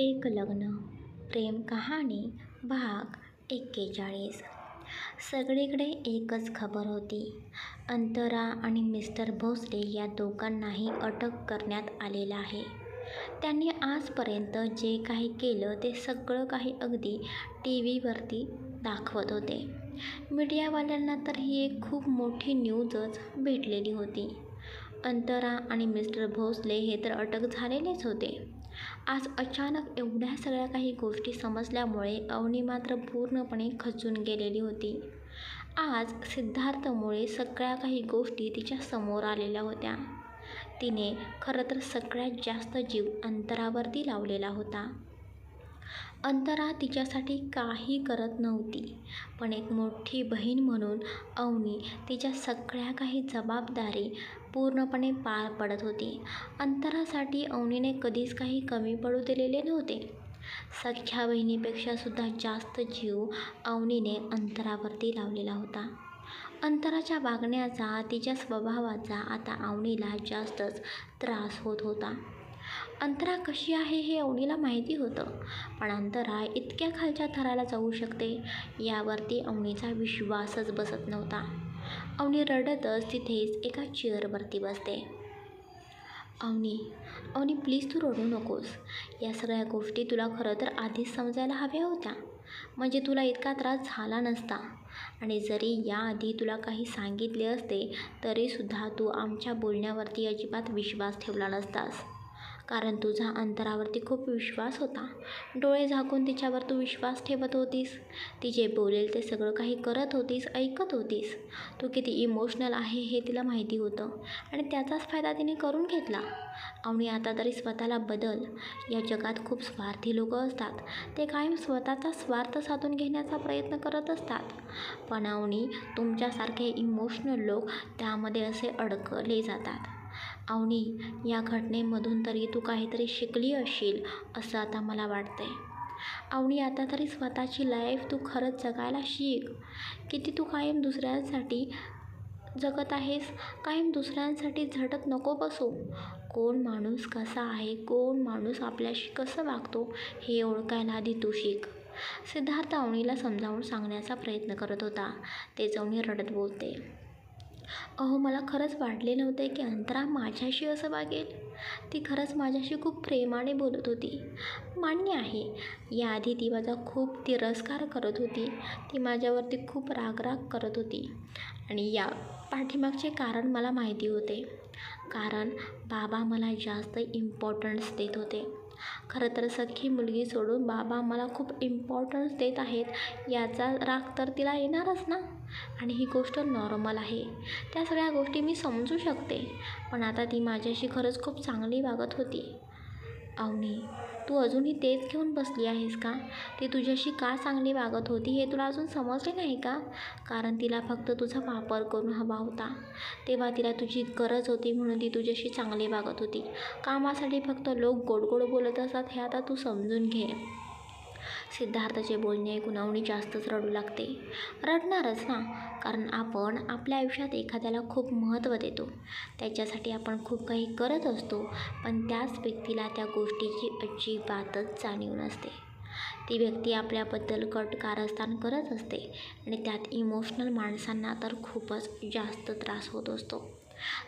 एक लग्न प्रेम कहाणी भाग एक्केचाळीस. सगळीकडे एकच खबर होती. अंतरा आणि मिस्टर भोसले या दोघांनाही अटक करण्यात आलेलं आहे. त्यांनी आजपर्यंत जे काही केलं ते सगळं काही अगदी टी व्हीवरती दाखवत होते. मीडियावाल्यांना तर ही एक खूप मोठी न्यूजच भेटलेली होती. अंतरा आणि मिस्टर भोसले हे तर अटक झालेलेच होते. आज अचानक एवढ्या सगळ्या काही गोष्टी समजल्यामुळे अवनी मात्र पूर्णपणे खचून गेलेली होती. आज सिद्धार्थमुळे सगळ्या काही गोष्टी तिच्या समोर आलेल्या होत्या. तिने खरं तर सगळ्यात जास्त जीव अंतरावरती लावलेला होता. अंतरा तिच्यासाठी काही करत नव्हती. पण एक मोठी बहीण म्हणून अवनी तिच्या सगळ्या काही जबाबदारी पूर्णपणे पार पडत होती. अंतरासाठी अवनीने कधीच काही कमी पडू दिलेले नव्हते. सख्या बहिणीपेक्षा सुद्धा जास्त जीव अवनीने अंतरावरती लावलेला होता. अंतराच्या वागण्याचा तिच्या स्वभावाचा आता अवनीला जास्तच त्रास होत होता. अंतरा कशी आहे हे अवनीला माहिती होतं. पण अंतरा इतक्या खालच्या थराला जाऊ शकते यावरती अवनीचा विश्वासच बसत नव्हता. अवनी रडतच तिथेच एका चेअरवरती बसते. अवनी अवनी प्लीज तू रडू नकोस. या सगळ्या गोष्टी तुला खरं तर आधीच समजायला हव्या होत्या. म्हणजे तुला इतका त्रास झाला नसता. आणि जरी याआधी तुला काही सांगितले असते तरीसुद्धा तू आमच्या बोलण्यावरती अजिबात विश्वास ठेवला नसतास. कारण तुझा अंतरावरती खूप विश्वास होता. डोळे झाकून तिच्यावर तू विश्वास ठेवत होतीस. ती जे बोलेल ते सगळं काही करत होतीस ऐकत होतीस. तू किती इमोशनल आहे हे तिला माहिती होतं आणि त्याचाच फायदा तिने करून घेतला. आणि आता तरी स्वतःला बदल. या जगात खूप स्वार्थी लोक असतात. ते कायम स्वतःचा स्वार्थ साधून घेण्याचा प्रयत्न करत असतात. पण अवनी तुमच्यासारखे इमोशनल लोक त्यामध्ये असे अडकले जातात. अवनी या घटनेमधून तरी तू काहीतरी शिकली असशील असं आता मला वाटतं आहे अवनी आता तरी स्वतःची लाईफ तू खरंच जगायला शिक. किती तू कायम दुसऱ्यांसाठी जगत आहेस कायम दुसऱ्यांसाठी झटत नको बसू. कोण माणूस कसा आहे कोण माणूस आपल्याशी कसं वागतो हे ओळखायला आधी तू शिक. सिद्धार्थ अवनीला समजावून सांगण्याचा प्रयत्न करत होता. तेच अवनी रडत बोलते. अहो मला खरंच वाटले नव्हते की अंतरा माझ्याशी असं वागेल. ती खरंच माझ्याशी खूप प्रेमाने बोलत होती. मान्य आहे याआधी ती माझा खूप तिरस्कार करत होती. ती माझ्यावरती खूप रागराग करत होती. आणि या पाठीमागचे कारण मला माहिती होते. कारण बाबा मला जास्त इम्पॉर्टन्स देत होते. खरं तर सख्खी मुलगी सोडून बाबा मला खूप इम्पॉर्टन्स देत आहेत याचा राग तर तिला येणारच ना? आणि ही गोष्ट नॉर्मल आहे. त्या सगळ्या गोष्टी मी समजू शकते पण आता ती माझ्याशी खरंच खूप चांगली वागत होती. अवनी तू अजूनही तेच घेऊन बसली आहेस का? ती तुझ्याशी का चांगली वागत होती हे तुला अजून समजले नाही का? कारण तिला फक्त तुझा वापर करून हवा होता. तेव्हा तिला तुझी गरज होती म्हणून ती तुझ्याशी चांगली वागत होती. कामासाठी फक्त लोक गोड गोड बोलत असतात हे आता तू समजून घे. सिद्धार्थचे बोलणे ऐकून अवनी जास्तच रडू लागते. रडणारच ना कारण आपण आपल्या आयुष्यात एखाद्याला खूप महत्त्व देतो. त्याच्यासाठी आपण खूप काही करत असतो पण त्याच व्यक्तीला त्या गोष्टीची अजिबातच जाणीव नसते. ती व्यक्ती आपल्याबद्दल कट कारस्थान करत असते आणि त्यात इमोशनल माणसांना तर खूपच जास्त त्रास होत असतो.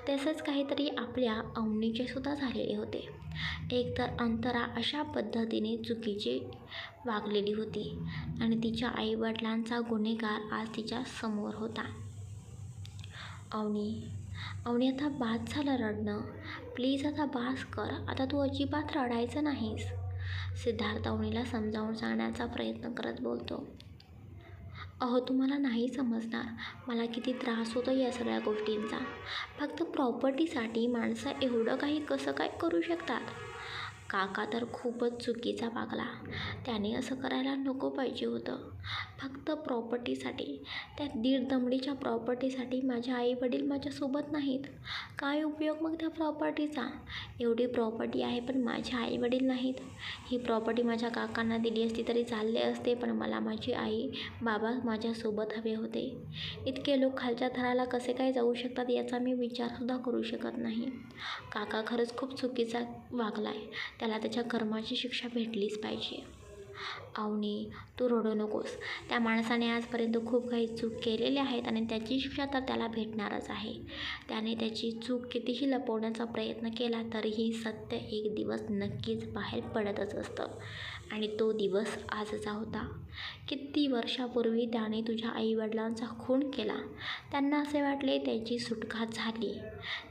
तसंच काहीतरी आपल्या अवनीचे सुद्धा झालेले होते. एकतर अंतरा अशा पद्धतीने चुकीची वागलेली होती आणि तिच्या आईवडिलांचा गुन्हेगार आज तिच्या समोर होता. अवनी अवनी आता बाद झालं रडणं. प्लीज आता बास कर. आता तू अजिबात रडायचं नाहीस. सिद्धार्थ अवनीला समजावून सांगण्याचा प्रयत्न करत बोलतो. अहो तुम्हाला नाही समजणार. मला किती त्रास होतो या सगळ्या गोष्टींचा. फक्त प्रॉपर्टीसाठी माणसं एवढं काही कसं काय करू शकतात? काका तर खूपच चुकीचा वागला. त्याने असं करायला नको पाहिजे होतं. फक्त प्रॉपर्टीसाठी. त्या दीड दमडीच्या प्रॉपर्टीसाठी माझे आईवडील माझ्यासोबत नाहीत. काय उपयोग मग त्या प्रॉपर्टीचा? एवढी प्रॉपर्टी आहे पण माझे आईवडील नाहीत. ही प्रॉपर्टी माझ्या काकांना दिली असती तरी चालले असते पण मला माझी आई बाबा माझ्यासोबत हवे होते. इतके लोक खालच्या थराला कसे काय जाऊ शकतात याचा मी विचारसुद्धा करू शकत नाही. काका खरंच खूप चुकीचा वागला आहे त्याला त्याच्या कर्माची शिक्षा भेटलीच पाहिजे. अवनी तू रडू नकोस. त्या माणसाने आजपर्यंत खूप काही चूक केलेली आहेत आणि त्याची शिक्षा तर त्याला भेटणारच आहे. त्याने त्याची चूक कितीही लपवण्याचा प्रयत्न केला तरीही सत्य एक दिवस नक्कीच बाहेर पडतच असतं. आणि तो दिवस आजचा होता. किती वर्षापूर्वी त्याने तुझ्या आईवडिलांचा खून केला. त्यांना असे वाटले त्याची सुटका झाली.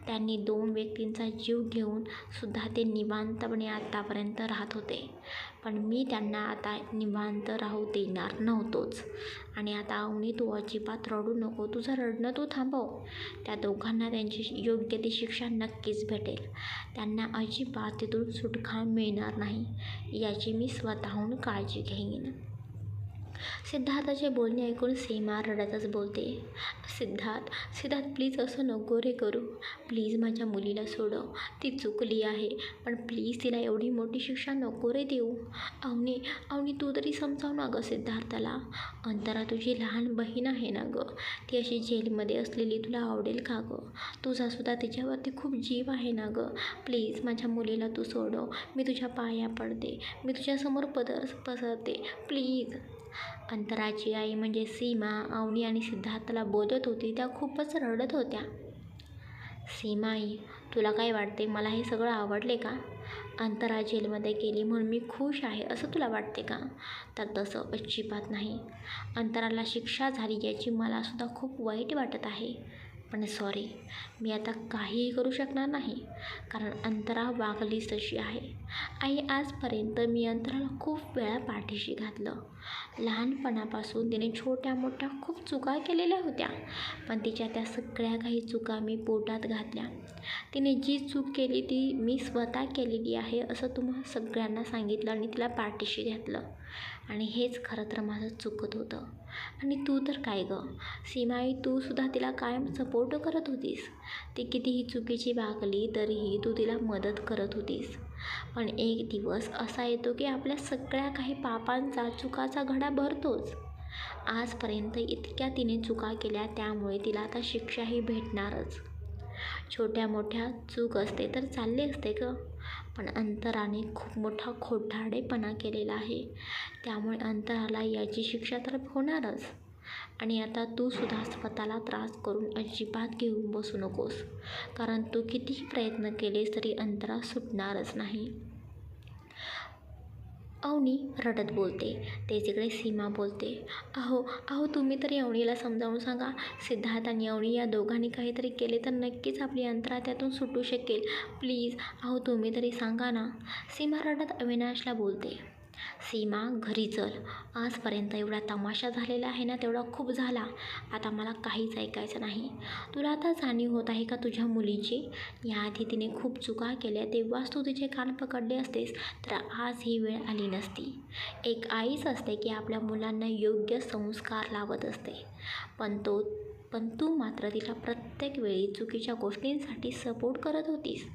त्यांनी दोन व्यक्तींचा जीव घेऊन सुद्धा ते निवांतपणे आत्तापर्यंत राहत होते. पण मी त्यांना आता निवांत राहू देणार नव्हतोच. आणि आता अवनी तू अजिबात रडू नको. तुझं रडणं तू थांबव. त्या दोघांना त्यांची योग्य ती शिक्षा नक्कीच भेटेल. त्यांना अजिबात तिथून सुटका मिळणार नाही. याची मी स्वतःहून काळजी घेईन. सिद्धार्थाचे बोलणे ऐकून सीमा रडतच बोलते. सिद्धार्थ सिद्धार्थ प्लीज असं नको रे करू. प्लीज माझ्या मुलीला सोडव. ती चुकली आहे पण प्लीज तिला एवढी मोठी शिक्षा नको रे देऊ. अवनी अवनी तू तरी समजाव ना गं सिद्धार्थाला. अंतरा तुझी लहान बहीण आहे ना गं? ती अशी जेलमध्ये असलेली तुला आवडेल का गं? तुझासुद्धा तिच्यावरती खूप जीव आहे ना गं? प्लीज माझ्या मुलीला तू सोडव. मी तुझ्या पाया पडते. मी तुझ्यासमोर पदर पसरते. प्लीज अंतराची आई म्हणजे सीमा अवनी आणि सिद्धार्थला बोलत होती त्या खूपच रडत होत्या. सीमा आई तुला काय वाटते? मला हे सगळं आवडले का? अंतरा जेलमध्ये गेली म्हणून मी खुश आहे असं तुला वाटते का? तर तसं अजिबात नाही. अंतराला शिक्षा झाली याची मलासुद्धा खूप वाईट वाटत आहे. पण सॉरी मी आता काहीही करू शकणार नाही कारण अंतरा वागलीच तशी आहे. आई आजपर्यंत मी अंतराला खूप वेळा पाठीशी घातलं. लहानपणापासून तिने छोट्या मोठ्या खूप चुका केलेल्या होत्या. पण तिच्या त्या सगळ्या काही चुका मी पोटात घातल्या. तिने जी चूक केली ती मी स्वतः केलेली आहे असं तुम्हा सगळ्यांना सांगितलं आणि तिला पाठीशी घातलं. आणि हेच खरं तर माझं चुकत होतं. आणि तू तर काय गं? सीमाई तूसुद्धा तिला कायम सपोर्ट करत होतीस. ती कितीही चुकीची वागली तरीही तू तिला मदत करत होतीस. पण एक दिवस असा येतो की आपल्या सगळ्या काही पापांचा चुकाचा घडा भरतोच. आजपर्यंत इतक्या तिने चुका केल्या त्यामुळे तिला आता शिक्षाही भेटणारच. छोट्या मोठ्या चूक असते तर चालले असते ग. पण अंतराने खूप मोठा खोटारडेपणा केलेला आहे. त्यामुळे अंतराला याची शिक्षा तर होणारच. आणि आता तू सुद्धा स्वतःला त्रास करून अजिबात घेऊन बसू नकोस. कारण तू कितीही प्रयत्न केलेस तरी अंतरा सुटणारच नाही. अवनी रडत बोलते. तेच सीमा बोलते. अहो अहो तुम्ही तरी अवनीला समजावून सांगा. सिद्धार्थ आणि अवनी या दोघांनी काहीतरी केले तर नक्कीच आपली अंतरा त्यातून सुटू शकेल. प्लीज अहो तुम्ही तरी सांगा ना. सीमा रडत अविनाशला बोलते. सीमा घरी चल. आजपर्यंत एवढा तमाशा झालेला आहे ना तेवढा खूप झाला. आता मला काहीच ऐकायचं नाही. तुला आता जाणीव होत आहे का तुझ्या मुलीची? याआधी तिने खूप चुका केल्या. तेव्हाच तू तिचे कान पकडले असतेस तर आज ही वेळ आली नसती. एक आईच असते की आपल्या मुलांना योग्य संस्कार लावत असते. पण तो पण तू मात्र तिला प्रत्येक वेळी चुकीच्या गोष्टींसाठी सपोर्ट करत होतीस.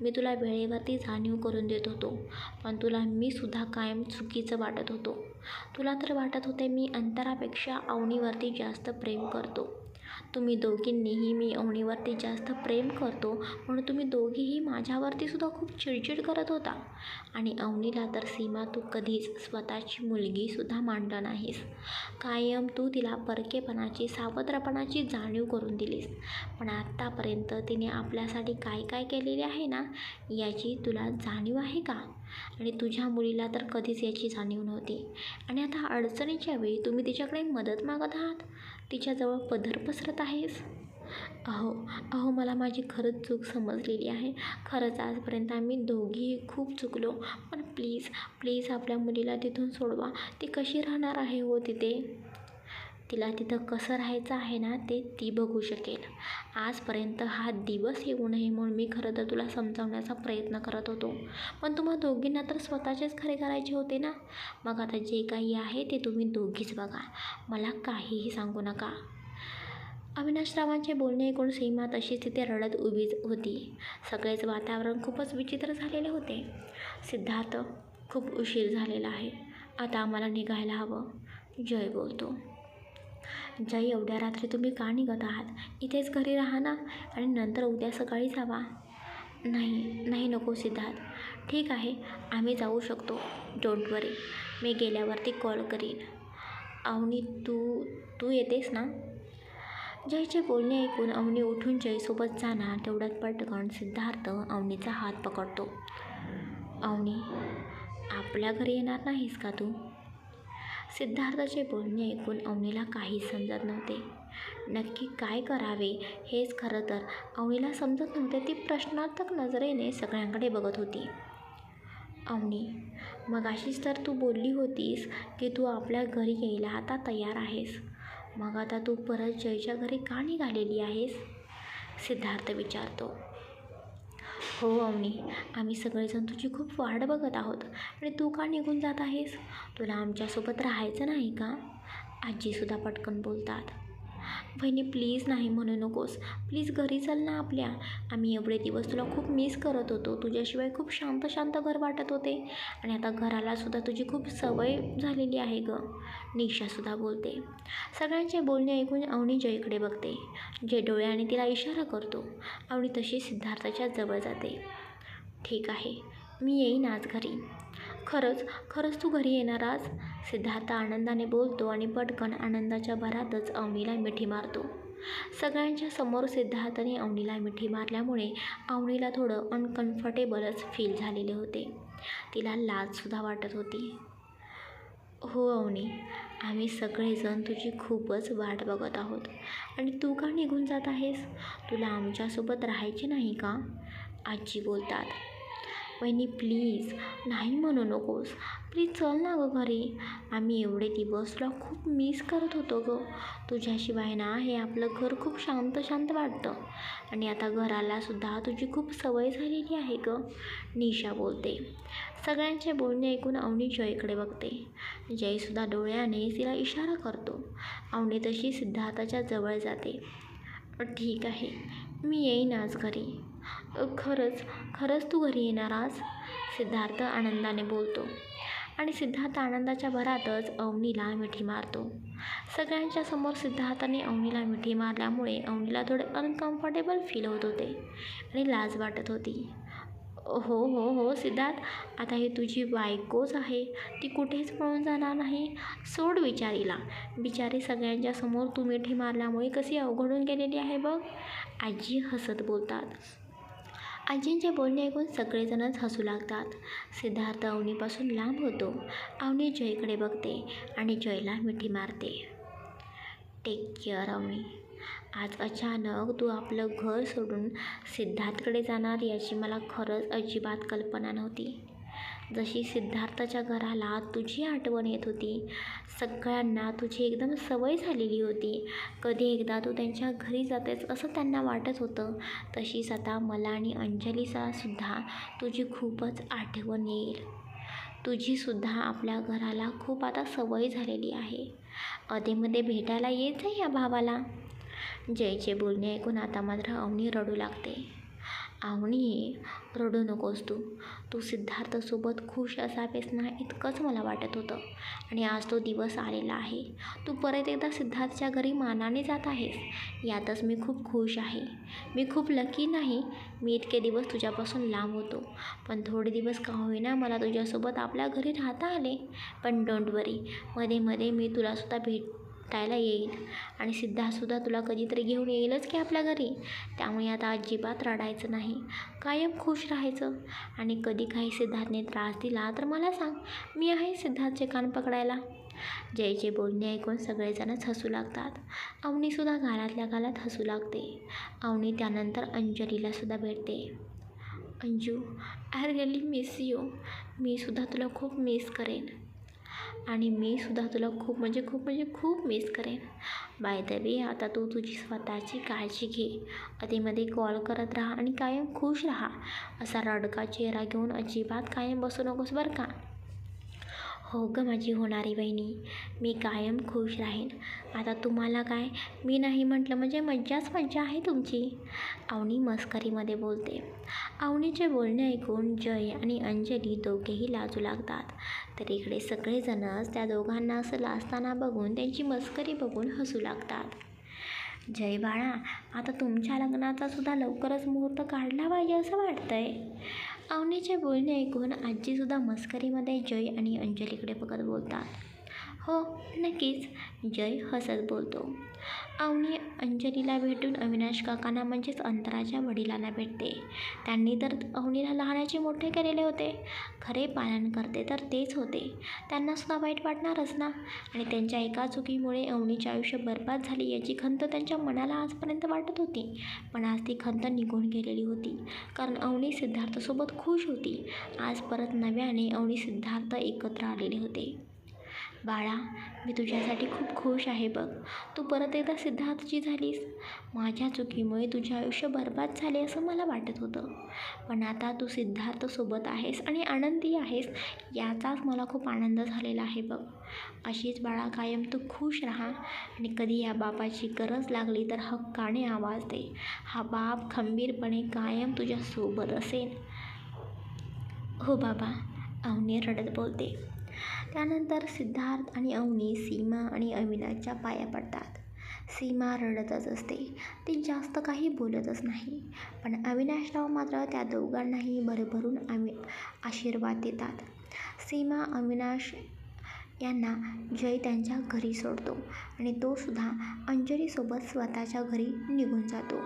मी तुला वेळेवरती जाणीव करून देत होतो पण तुला मी सुद्धा कायम चुकीचं वाटत होतो. तुला तर वाटत होते मी अंतरापेक्षा अवनीवरती जास्त प्रेम करतो. तुम्ही दोघींनीही मी अवनीवरती जास्त प्रेम करतो. म्हणून तुम्ही दोघीही माझ्यावरती सुद्धा खूप चिडचिड करत होता. आणि अवनीला तर सीमा तू कधीच स्वतःची मुलगीसुद्धा मांडलं नाहीस. कायम तू तिला परकेपणाची सावत्रपणाची जाणीव करून दिलीस. पण आत्तापर्यंत तिने आपल्यासाठी काय काय केलेले आहे ना याची तुला जाणीव आहे का? आणि तुझ्या मुलीला तर कधीच याची जाणीव नव्हती. आणि आता अडचणीच्या वेळी तुम्ही तिच्याकडे मदत मागत आहात? तिच्याजवळ पदर पसरत आहेस? अहो अहो मला माझी खरंच चूक समजलेली आहे. खरंच आजपर्यंत आम्ही दोघीही खूप चुकलो. पण प्लीज प्लीज आपल्या मुलीला तिथून सोडवा. ती कशी राहणार आहे हो तिथे? तिला तिथं कसं राहायचं आहे ना ते ती बघू शकेल. आजपर्यंत हा दिवस येऊ नये म्हणून मी खरं तर तुला समजावण्याचा प्रयत्न करत होतो. पण तुम्हा दोघींना तर स्वतःचेच खरे करायचे होते ना? मग आता जे काही आहे ते तुम्ही दोघीच बघा. मला काहीही सांगू नका. अविनाशरावांचे बोलणे ऐकून सीमा तशीच तिथे रडत उभीच होती. सगळेच वातावरण खूपच विचित्र झालेले होते. सिद्धार्थ खूप उशीर झालेला आहे. आता आम्हाला निघायला हवं. जय बोलतो. जय एवढ्या रात्री तुम्ही का निघत आहात? इथेच घरी राहा ना आणि नंतर उद्या सकाळी जावा नाही नाही नको सिद्धार्थ. ठीक आहे आम्ही जाऊ शकतो. डोंट वरी. मी गेल्यावरती कॉल करीन. अवनी तू तू येतेस ना? जयचे बोलणे ऐकून अवनी उठून जयसोबत जाणार. तेवढ्यात पटकन सिद्धार्थ अवनीचा हात पकडतो. अवनी आपल्या घरी येणार नाहीस का तू? सिद्धार्थाचे बोलणे ऐकून अवनीला काहीच समजत नव्हते. नक्की काय करावे हेच खरं तर अवनीला समजत नव्हते. ती प्रश्नार्थक नजरेने सगळ्यांकडे बघत होती. अवनी मग अशीच तर तू बोलली होतीस की तू आपल्या घरी यायला आता तयार आहेस. मग आता तू परत जयच्या घरी का निघालेली आहेस? सिद्धार्थ विचारतो. हो अवनी आम्ही सगळेजण तुझी खूप वाट बघत आहोत. आणि तू का निघून जात आहेस? तुला आमच्यासोबत राहायचं नाही का? आजीसुद्धा पटकन बोलतात. बहिणी प्लीज नाही म्हणू नकोस. प्लीज घरी चल ना आपल्या. आम्ही एवढे दिवस तुला खूप मिस करत होतो. तुझ्याशिवाय खूप शांत शांत घर वाटत होते. आणि आता घरालासुद्धा तुझी खूप सवय झालेली आहे गं. निशासुद्धा बोलते. सगळ्यांचे बोलणे ऐकून अवनी जयकडे बघते. जय डोळ्याने तिला इशारा करतो. अवनी तशी सिद्धार्थाच्या जवळ जाते. ठीक आहे. मी येईन आज घरी. खरंच खरंच तू घरी येणार आज? सिद्धार्थ आनंदाने बोलतो आणि पटकन आनंदाच्या भरातच अवनीला मिठी मारतो. सगळ्यांच्या समोर सिद्धार्थने अवनीला मिठी मारल्यामुळे अवनीला थोडं अनकम्फर्टेबलच फील झालेले होते. तिला लाजसुद्धा वाटत होती. हो अवनी आम्ही सगळेजण तुझी खूपच वाट बघत आहोत. आणि तू का निघून जात आहेस? तुला आमच्यासोबत राहायचे नाही का? आजी बोलतात. वहिनी प्लीज नाही म्हणू नकोस. प्लीज चल ना गं घरी. आम्ही एवढे दिवस तुला खूप मिस करत होतो गं. तुझ्याशिवाय ना हे आपलं घर खूप शांत शांत वाटतं. आणि आता घरालासुद्धा तुझी खूप सवय झालेली आहे गं. निशा बोलते. सगळ्यांचे बोलणे ऐकून अवनी जयकडे बघते. जयसुद्धा डोळ्याने तिला इशारा करतो. अवनी तशी सिद्धार्थाच्या जवळ जाते. ठीक आहे. मी येईन आज घरी. खरंच खरंच तू घरी येणार आज? सिद्धार्थ आनंदाने बोलतो. आणि सिद्धार्थ आनंदाच्या भरातच अवनीला मिठी मारतो. सगळ्यांच्या समोर सिद्धार्थाने अवनीला मिठी मारल्यामुळे अवनीला थोडे अनकम्फर्टेबल फील होत होते आणि लाज वाटत होती. हो हो हो सिद्धार्थ आता ही तुझी बायकोच आहे. ती कुठेच पळून जाणार नाही. सोड विचारीला बिचारी सगळ्यांच्या समोर तू मिठी मारल्यामुळे कशी अवघडून गेलेली आहे बघ. आजी हसत बोलतात. आजींचे बोलणे ऐकून सगळेजणच हसू लागतात. सिद्धार्थ अवनीपासून लांब होतो. अवनी जयकडे बघते आणि जयला मिठी मारते. Take care Avani. आज अचानक तू आपलं घर सोडून सिद्धार्थकडे जाणार याची मला खरंच अजिबात कल्पना नव्हती. जशी सिद्धार्थाच्या घराला तुझी आठवण येत होती सगळ्यांना तुझी एकदम सवय झालेली होती. कधी एकदा तू त्यांच्या घरी जातेस असं त्यांना वाटत होतं. तशीच आता मला आणि अंजलीचा सुद्धा तुझी खूपच आठवण येईल. तुझीसुद्धा आपल्या घराला खूप आता सवय झालेली आहे. अधेमध्ये भेटायला येत आहे या भावाला. जयचे बोलणे ऐकून आता मात्र अवनी रडू लागते. अवनी रडू नकोस तू. तू सिद्धार्थसोबत खुश असावेस ना इतकंच मला वाटत होतं. आणि आज तो दिवस आलेला आहे. तू परत एकदा सिद्धार्थच्या घरी मानाने जात आहेस. यातच मी खूप खुश आहे. मी खूप लकी नाही. मी इतके दिवस तुझ्यापासून लांब होतो. पण थोडे दिवस का होईना मला तुझ्यासोबत आपल्या घरी राहता आले. पण डोंट वरी मध्ये मध्ये मी तुलासुद्धा भेट भेटायला येईल. आणि सिद्धार्थसुद्धा तुला कधीतरी घेऊन येईलच की आपल्या घरी. त्यामुळे आता अजिबात रडायचं नाही. कायम खुश राहायचं. आणि कधी काही सिद्धार्थने त्रास दिला तर मला सांग मी आहे सिद्धार्थचे कान पकडायला? जयचे बोलणे ऐकून सगळेजणच हसू लागतात. अवनीसुद्धा घरातल्या घालात हसू लागते. अवनी त्यानंतर अंजलीलासुद्धा भेटते. Anju I really miss you मी सुद्धा तुला खूप मिस करेन. आणि मी सुद्धा तुला खूप म्हणजे खूप म्हणजे खूप मिस करेन. बाय द वे आता तू तुझी स्वतःची काळजी घे. अधेमध्ये कॉल करत राहा आणि कायम खुश राहा. असा रडका चेहरा घेऊन अजिबात कायम बसू नकोस बरं का? हो गं माझी होणारी बहिणी. मी कायम खुश राहीन. आता तुम्हाला काय? मी नाही म्हटलं म्हणजे मज्जाच मज्जा आहे तुमची. अवनी मस्करीमध्ये बोलते. अवनीचे बोलणे ऐकून जय आणि अंजली दोघेही लाजू लागतात. तर इकडे सगळेजणच त्या दोघांना असं लाजताना बघून त्यांची मस्करी बघून हसू लागतात. जय बाळा आता तुमच्या लग्नाचा सुद्धा लवकरच मुहूर्त काढला पाहिजे असं वाटतंय. अवनीचे बोलणे ऐकून आजीसुद्धा मस्करीमध्ये जय आणि अंजलीकडे बघत बोलतात. हो नक्कीच जय हसत बोलतो. अवनी अंजलीला भेटून अविनाश काकांना म्हणजेच अंतराच्या वडिलांना भेटते. त्यांनी तर अवनीला लहानाचे मोठे केलेले होते. खरे पालन करते तर तेच होते. त्यांनासुद्धा वाईट वाटणारच ना? आणि त्यांच्या एका चुकीमुळे अवनीचे आयुष्य बर्बाद झाली याची खंत त्यांच्या मनाला आजपर्यंत वाटत होती. पण आज ती खंत निघून गेलेली होती. कारण अवनी सिद्धार्थसोबत खुश होती. आज परत नव्याने अवनी सिद्धार्थ एकत्र आलेले होते. बाळा मी तुझ्यासाठी खूप खुश आहे बघ. तू परत एकदा सिद्धार्थची झालीस. माझ्या चुकीमुळे तुझे आयुष्य बर्बाद झाले असं मला वाटत होतं. पण आता तू सिद्धार्थसोबत आहेस आणि आनंदी आहेस याचाच मला खूप आनंद झालेला आहे बघ. अशीच बाळा कायम तू खुश राहा आणि कधी या बापाची गरज लागली तर हक्काने आवाज दे. हा बाप खंबीरपणे कायम तुझ्यासोबत असेल. हो बाबा अवनी रडत बोलते. त्यानंतर सिद्धार्थ आणि अवनी सीमा आणि अविनाशच्या पाया पडतात. सीमा रडतच असते. ती जास्त काही बोलतच नाही. पण अविनाशराव मात्र त्या दोघांनाही भरभरून अवि आशीर्वाद देतात. सीमा अविनाश यांना जय त्यांच्या घरी सोडतो आणि तो सुद्धा अंजलीसोबत स्वतःच्या घरी निघून जातो.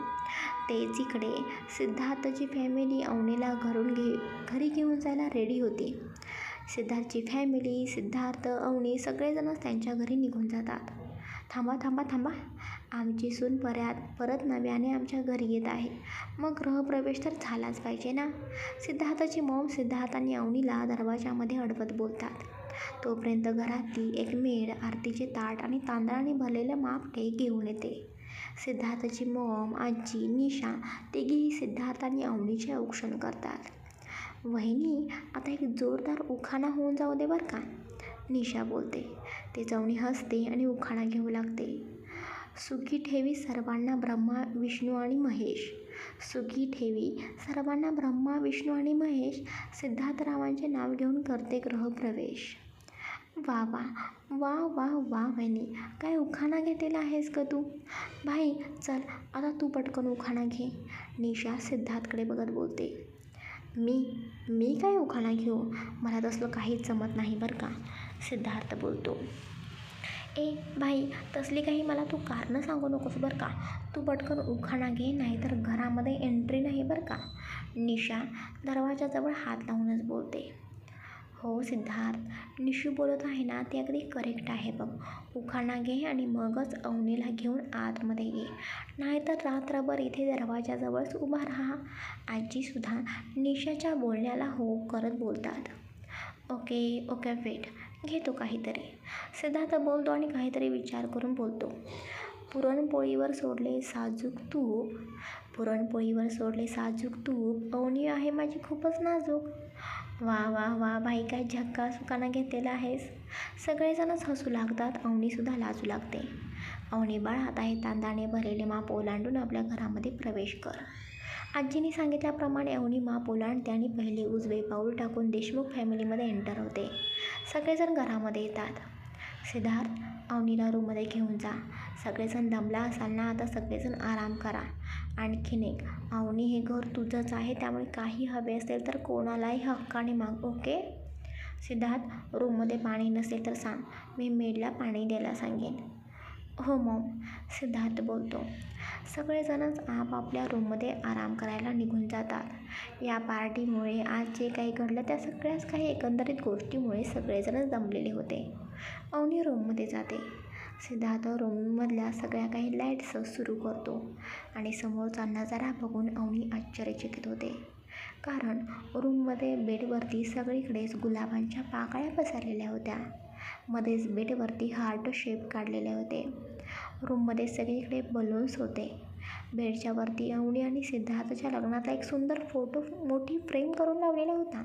तेच इकडे सिद्धार्थची फॅमिली अवनीला घरून घे घरी घेऊन जायला रेडी होती. सिद्धार्थची फॅमिली सिद्धार्थ अवनी सगळेजणच त्यांच्या घरी निघून जातात. थांबा थांबा थांबा. आमची सून पर्यात परत नव्याने आमच्या घरी येत आहे. मग गृहप्रवेश तर झालाच पाहिजे ना? सिद्धार्थाची मॉम सिद्धार्थ आणि अवनीला दरवाजामध्ये अडवत बोलतात. तोपर्यंत घरातली एक मेड आरतीचे ताट आणि तांदळाने भरलेलं मापटे घेऊन येते. सिद्धार्थाची मॉम आजी निशा तिघेही सिद्धार्थ आणि अवनीचे औक्षण करतात. वहिनी आता एक जोरदार उखाणा होऊन जाऊ दे बरं का? निशा बोलते. ते जाऊनी हसते आणि उखाणा घेऊ लागते. सुखी ठेवी सर्वांना ब्रह्मा विष्णू आणि महेश. सुखी ठेवी सर्वांना ब्रह्मा विष्णू आणि महेश सिद्धार्थरावांचे नाव घेऊन करते ग्रहप्रवेश वा वा वा वा वा वहिनी काय उखाणा घेतलेला आहेस का तू? भाई चल आता तू पटकन उखाणा घे. निशा सिद्धार्थकडे बघत बोलते. मी मी काय उखाणा घेऊ? मला तसलं काहीच जमत नाही बरं का? सिद्धार्थ बोलतो. ए भाई तसली काही मला तू कारणं सांगू नकोस बरं का? तू पटकन उखाणा घे नाही तर घरामध्ये एंट्री नाही बरं का? निशा दरवाजाजवळ हात लावूनच बोलते. हो सिद्धार्थ. निशू बोलत आहे ना ते अगदी करेक्ट आहे बघ. उखाणा घे आणि मगच अवनीला घेऊन आतमध्ये ये. नाहीतर रात्रभर इथे दरवाजाजवळच उभा राहा. आजीसुद्धा निशाच्या बोलण्याला हो करत बोलतात. Okay okay wait. घेतो काहीतरी. सिद्धार्थ बोलतो आणि काहीतरी विचार करून बोलतो. पुरणपोळीवर सोडले साजूक तूप. पुरणपोळीवर सोडले साजूक तूप. अवनी आहे माझी खूपच नाजूक. वा वा वा. बाई काय झक्का सुकानं घेतलेला आहेस? सगळेजणच हसू लागतात. अवनीसुद्धा लाजू लागते. अवनी बाळ हात आहे तांदाने भरलेले माप ओलांडून आपल्या घरामध्ये प्रवेश कर. आजीने सांगितल्याप्रमाणे अवनी माप ओलांडते आणि पहिले उजवे पाऊल टाकून देशमुख फॅमिलीमध्ये एंटर होते. सगळेजण घरामध्ये येतात. सिद्धार्थ अवनीला रूममध्ये घेऊन जा. सगळेजण दमला असाल ना आता सगळेजण आराम करा. आणखीन एक. आवनी हे घर तुझंच आहे त्यामुळे काही हवे असेल तर कोणालाही हक्काने माग. ओके? सिद्धार्थ रूममध्ये पाणी नसेल तर सांग. मी मेडला पाणी द्यायला सांगेन. हो मॉम सिद्धार्थ बोलतो. सगळेजणच आपापल्या रूममध्ये आराम करायला निघून जातात. या पार्टीमुळे आज जे काही घडलं त्या सगळ्याच काही एकंदरीत गोष्टीमुळे सगळेजणच दमलेले होते. अवनी रूममध्ये जाते. सिद्धार्थ रूममधल्या सगळ्या काही लाईट्स सुरू करतो आणि समोरचा नजारा बघून अवनी आश्चर्यचकित होते. कारण रूममध्ये बेडवरती सगळीकडेच गुलाबांच्या पाकळ्या पसरलेल्या होत्या. मध्येच बेडवरती हार्ट शेप काढलेले होते. रूममध्ये सगळीकडे बलून्स होते. बेडच्या वरती अवनी आणि सिद्धार्थच्या लग्नाचा एक सुंदर फोटो मोठी फ्रेम करून लावलेला होता.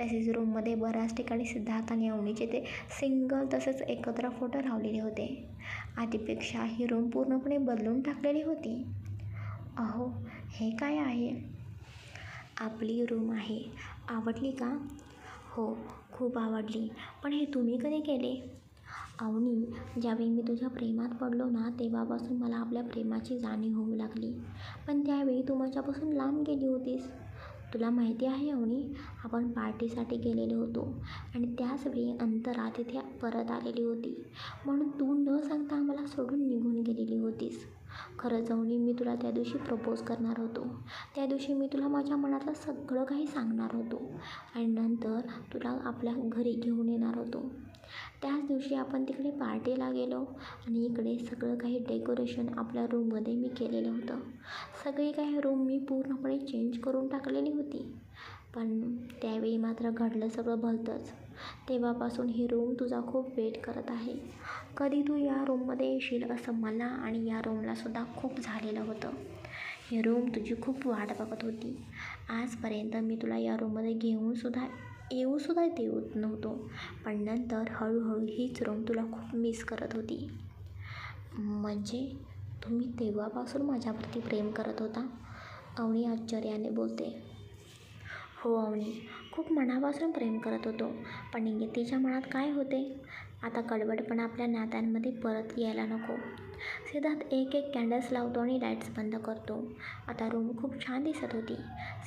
तसेच रूममध्ये बऱ्याच ठिकाणी सिद्धार्थ आणि अवनीचे ते सिंगल तसेच एकत्र फोटो लावलेले होते. आधीपेक्षा ही रूम पूर्णपणे बदलून टाकलेली होती. अहो हे काय आहे? आपली रूम आहे. आवडली का? हो खूप आवडली. पण हे तुम्ही कधी केले? अवनी ज्यावेळी मी तुझ्या प्रेमात पडलो ना तेव्हापासून मला आपल्या प्रेमाची जाणीव होऊ लागली. पण त्यावेळी तू माझ्यापासून लांब गेली होतीस. तुला माहिती आहे अवनी आपण पार्टीसाठी गेलेलो होतो आणि त्याचवेळी अंतरा तिथे परत आलेली होती. म्हणून तू न सांगता आम्हाला सोडून निघून गेलेली होतीस. खरंच अवनी मी तुला त्या दिवशी प्रपोज करणार होतो. त्या दिवशी मी तुला माझ्या मनातलं सगळं काही सांगणार होतो. आणि नंतर तुला आपल्या घरी घेऊन येणार होतो. त्याच दिवशी आपण तिकडे पार्टीला गेलो आणि इकडे सगळं काही डेकोरेशन आपल्या रूममध्ये मी केलेलं होतं. सगळी काही रूम मी पूर्णपणे चेंज करून टाकलेली होती. पण त्यावेळी मात्र घडलं सगळं भलतंच. तेव्हापासून ही रूम तुझा खूप वेट करत आहे. कधी तू या रूममध्ये येशील असं मला आणि या रूमलासुद्धा खूप झालेलं होतं. ही रूम तुझी खूप वाट बघत होती. आजपर्यंत मी तुला या रूममध्ये घेऊनसुद्धा येऊसुद्धा देत नव्हतो. पण नंतर हळूहळू हीच रूम तुला खूप मिस करत होती. म्हणजे तुम्ही तेव्हापासून माझ्यावरती प्रेम करत होता? अवनी आश्चर्याने बोलते. हो अवनी खूप मनापासून प्रेम करत होतो. पण तिच्या मनात काय होते? आता कडवटपणा आपल्या नात्यांमध्ये परत यायला नको. सिद्धार्थ एक एक कॅन्डल्स लावतो आणि लाईट्स बंद करतो. आता रूम खूप छान दिसत होती.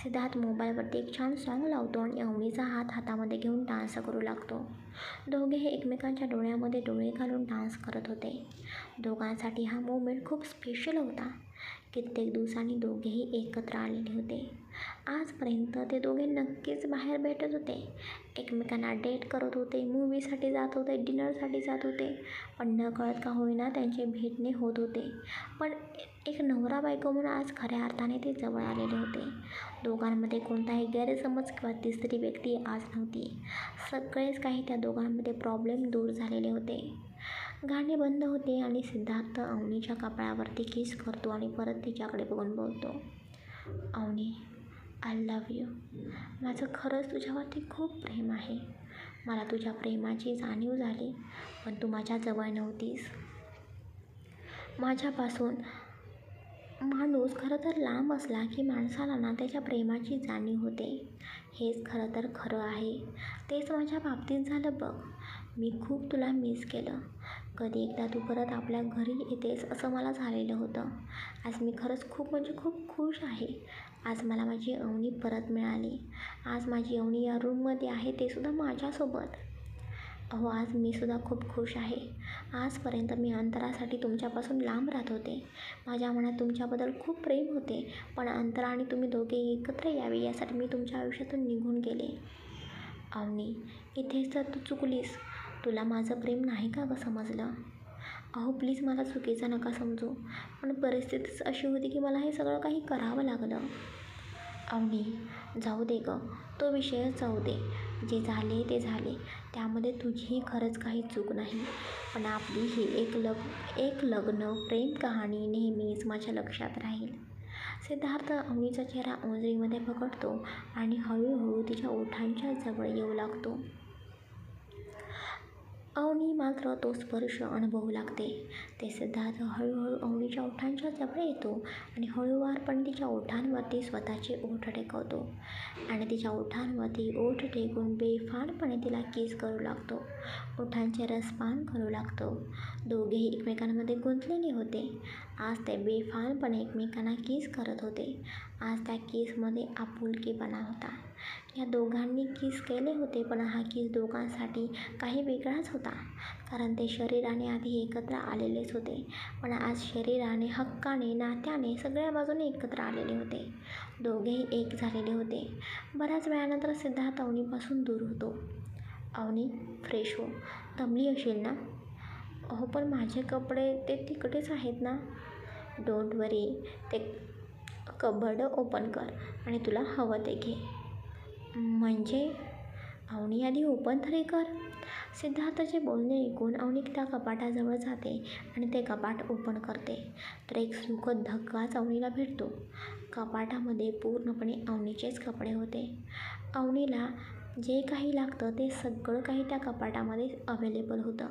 सिद्धार्थ मोबाईलवरती एक छान सॉन्ग लावतो आणि अवनीचा हात हातामध्ये घेऊन डान्स करू लागतो. दोघे हे एकमेकांच्या डोळ्यामध्ये डोळे घालून डान्स करत होते. दोघांसाठी हा मुवमेंट खूप स्पेशल होता. कित्येक दिवसांनी दोघेही एकत्र आलेले होते. आजपर्यंत ते दोघे नक्कीच बाहेर भेटत होते. एकमेकांना डेट करत होते मूवीसाठी जात होते डिनरसाठी जात होते. पण न कळत का होईना त्यांचे भेटणे होत होते. पण एक नवरा बायको म्हणून आज खऱ्या अर्थाने ते जवळ आलेले होते. दोघांमध्ये कोणताही गैरसमज किंवा तिसरी व्यक्ती आज नव्हती. सगळेच काही त्या दोघांमध्ये प्रॉब्लेम दूर झालेले होते. गाणे बंद होते आणि सिद्धार्थ अवनीच्या कपाळावरती किस करतो आणि परत तिच्याकडे बघून बोलतो अवनी आय लव्ह यू माझं खरंच तुझ्यावरती खूप प्रेम आहे. मला तुझ्या प्रेमाची जाणीव झाली पण तू माझ्याजवळ नव्हतीस. माझ्यापासून माणूस खरं तर लांब असला की माणसाला ना त्याच्या प्रेमाची जाणीव होते. हेच खरं तर खरं आहे. तेच माझ्या बाबतीत झालं बघ. मी खूप तुला मिस केलं. कधी एकदा तू परत आपल्या घरी येतेस असं मला झालेलं होतं. आज मी खरंच खूप म्हणजे खूप खुश आहे. आज मला माझी अवनी परत मिळाली. आज माझी अवनी या रूममध्ये आहे ते सुद्धा माझ्यासोबत. अहो आज मी सुद्धा खूप खुश आहे. आजपर्यंत मी अंतरासाठी तुमच्यापासून लांब राहत होते. माझ्या मनात तुमच्याबद्दल खूप प्रेम होते पण अंतरा आणि तुम्ही दोघे एकत्र यावे यासाठी मी तुमच्या आयुष्यातून निघून गेले. अवनी इथेच तर तू चुकलीस. तुला माझं प्रेम नाही का गं समजलं? अहो प्लीज मला चुकीचं नका समजू. पण परिस्थितीच अशी होती की मला हे सगळं काही करावं लागलं. अवनी जाऊ दे गं. तो विषयच जाऊ दे. जे झाले ते झाले. त्यामध्ये तुझीही खरंच काही चूक नाही. पण आपली ही एक लग एक लग्न प्रेम कहाणी नेहमीच माझ्या लक्षात राहील. सिद्धार्थ अवनीचा चेहरा ओंजळीमध्ये पकडतो आणि हळूहळू तिच्या ओठांच्या जवळ येऊ लागतो. अवनी मात्र तो स्पर्श अनुभवू लागते. ते सिद्धार्थ हळूहळू अवनीच्या ओठांच्या जवळ येतो आणि हळूवारपणे तिच्या ओठांवरती स्वतःचे ओठ टेकवतो. आणि तिच्या ओठांवरती ओठ टेकून बेफानपणे तिला किस करू लागतो. ओठांचे रसपान करू लागतो. दोघेही एकमेकांमध्ये गुंतलेले होते. आज ते बेफानपणे एकमेकांना किस करत होते. आज त्या किसमध्ये आपुलकीपणा होता. या दोघांनी किस केले होते पण हा किस दोघांसाठी काही वेगळाच होता. कारण ते शरीराने आधी एकत्र आलेलेच होते पण आज शरीराने हक्काने नात्याने सगळ्या बाजूने एकत्र आलेले होते. दोघेही एक झालेले होते. बऱ्याच वेळानंतर सिद्धार्थ अवनीपासून दूर होतो. अवनी फ्रेश हो. दमली असेल ना? अहो पण माझे कपडे ते तिकडेच आहेत ना? डोंट वरी ते कबड ओपन कर आणि तुला हवं ते घे. म्हणजे? अवनी आधी ओपन तरी कर. सिद्धार्थचे बोलणे ऐकून अवनी त्या कपाटाजवळ जाते आणि ते कपाट ओपन करते. तर एक सुखद धक्काच अवनीला भेटतो. कपाटामध्ये पूर्णपणे अवनीचेच कपडे होते. अवनीला जे काही लागतं ते सगळं काही त्या कपाटामध्ये अवेलेबल होतं.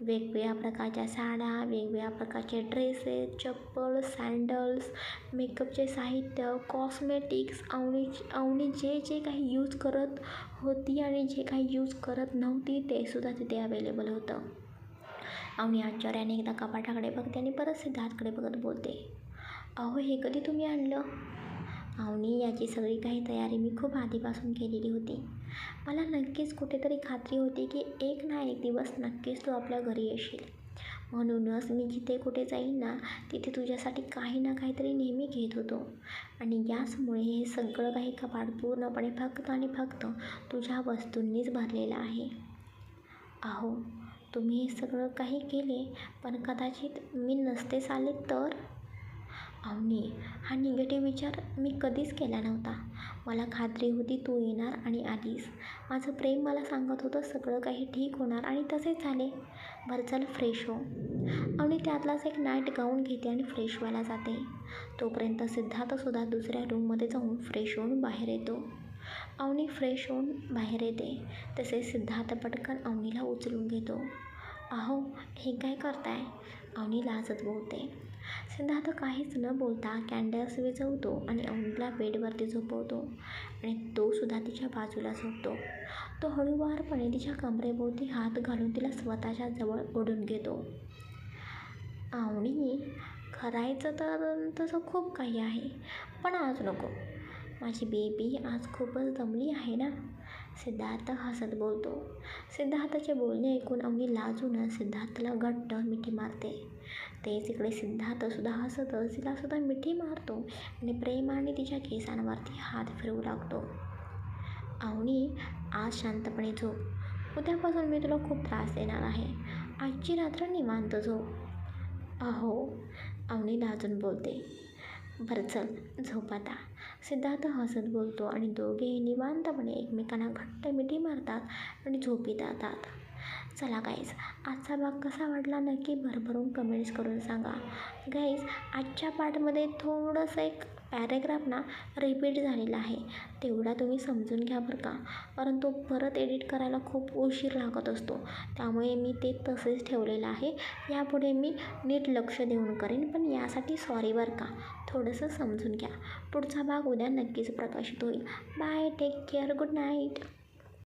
वेगवेगळ्या प्रकारच्या साड्या वेगवेगळ्या प्रकारचे ड्रेसेस चप्पल सँडल्स मेकअपचे साहित्य कॉस्मेटिक्स अवनी अवनी जे जे काही यूज करत होती आणि जे काही यूज करत नव्हती ते सुद्धा तिथे अवेलेबल होतं. अवनी आश्चर्याने एकदा कपाटाकडे बघते आणि परत सिद्धार्थकडे बघत बोलते अहो हे कधी तुम्ही आणलं? अवनी याची सगळी काही तयारी मी खूप आधीपासून केलेली होती. मला नक्कीच कुठेतरी खात्री होती की एक ना एक दिवस नक्कीच तू आपल्या घरी येशील. म्हणूनच मी जिथे कुठे जाईन ना तिथे तुझ्यासाठी काही ना काहीतरी नेहमी घेत होतो. आणि याचमुळे हे सगळं काही कपाट पूर्णपणे फक्त आणि फक्त तुझ्या वस्तूंनीच भरलेलं आहे. अहो तुम्ही हे सगळं काही केले पण कदाचित मी नसतेच आले तर? अवनी हा निगेटिव्ह विचार मी कधीच केला नव्हता. मला खात्री होती तू येणार आणि आलीस. माझं प्रेम मला सांगत होतं सगळं काही ठीक होणार आणि तसेच झाले. बरं चल फ्रेश हो अवनी त्यातलाच एक नाईट गाऊन घेते आणि फ्रेश व्हायला जाते. तोपर्यंत सिद्धार्थसुद्धा दुसऱ्या रूममध्ये जाऊन फ्रेश होऊन बाहेर येतो. अवनी फ्रेश होऊन बाहेर येते. तसेच सिद्धार्थ पटकन अवनीला उचलून घेतो. अहो हे काय करताय? अवनी लाजत बोलते. सिद्धार्थ काहीच न बोलता कॅन्डल्स विझवतो आणि अवनीला बेडवरती झोपवतो आणि तो सुद्धा तिच्या बाजूला झोपतो. तो हळूवारपणे तिच्या कमरेभोवती हात घालून तिला स्वतःच्या जवळ ओढून घेतो. आवणी करायचं तर तसं खूप काही आहे पण आज नको. माझी बेबी आज खूपच दमली आहे ना? सिद्धार्थ हसत बोलतो. सिद्धार्थचे बोलणे ऐकून अवनी लाजून सिद्धार्थला घट्ट मिठी मारते. तेच इकडे सिद्धार्थसुद्धा हसतच तिलासुद्धा मिठी मारतो आणि प्रेमाने तिच्या केसांवरती हात फिरवू लागतो. अवनी आज शांतपणे झोप. उद्यापासून मी तुला खूप त्रास देणार आहे. आजची रात्र निवांत झोप. अहो अवनी लाजून बोलते. बरं चल झोप आता. सिद्धार्थ हसत बोलतो आणि दोघेही निवांतपणे एकमेकांना घट्ट मिठी मारतात आणि झोपी जातात. चला गाईज आजचा भाग कसा वाटला नक्की भरभरून कमेंट्स करून सांगा. गाईज आजच्या पार्टमध्ये थोडंसं एक पॅरेग्राफ ना रिपीट झालेला आहे. तेवढा तुम्ही समजून घ्या बरं का. परंतु परत एडिट करायला खूप उशीर लागत असतो. त्यामुळे मी ते तसेच ठेवलेलं आहे. यापुढे मी नीट लक्ष देऊन करेन पण यासाठी सॉरी बरं का. थोडंसं समजून घ्या. पुढचा भाग उद्या नक्कीच प्रकाशित होईल. Bye take care good night